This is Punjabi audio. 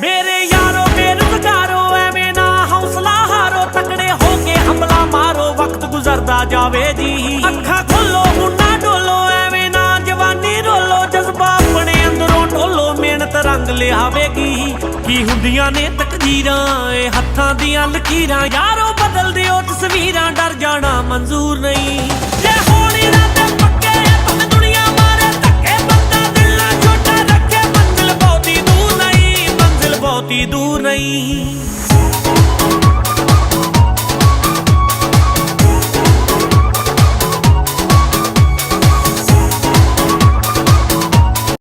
ਮੇਰੇ ਯਾਰੋ ਬੇਰੁਜ਼ਗਾਰੋ ਐਵੇਂ ਨਾ ਹੌਸਲਾ ਹਾਰੋ, ਤਕੜੇ ਹੋ ਕੇ ਹਮਲਾ ਮਾਰੋ, ਵਕਤ ਗੁਜ਼ਰਦਾ ਜਾਵੇ ਜੀ। ਅੱਖਾਂ ਖੋਲੋ ਮੁੰਡਾ ਢੋਲੋ ਐਵੇਂ ਨਾ ਜਵਾਨੀ ਰੋਲੋ, ਜਜ਼ਬਾ ਆਪਣੇ ਅੰਦਰੋਂ ਢੋਲੋ, ਮਿਹਨਤ ਰੰਗ ਲਿਆਵੇਗੀ। ਕੀ ਹੁੰਦੀਆਂ ਨੇ ਤਕਦੀਰਾਂ, ਇਹ ਹੱਥਾਂ ਦੀਆਂ ਲਕੀਰਾਂ। ਯਾਰੋ, ਬਦਲ ਦਿਓ ਤਸਵੀਰਾਂ, ਡਰ ਜਾਣਾ ਮਨਜ਼ੂਰ ਨਹੀਂ। कोटिदूरैः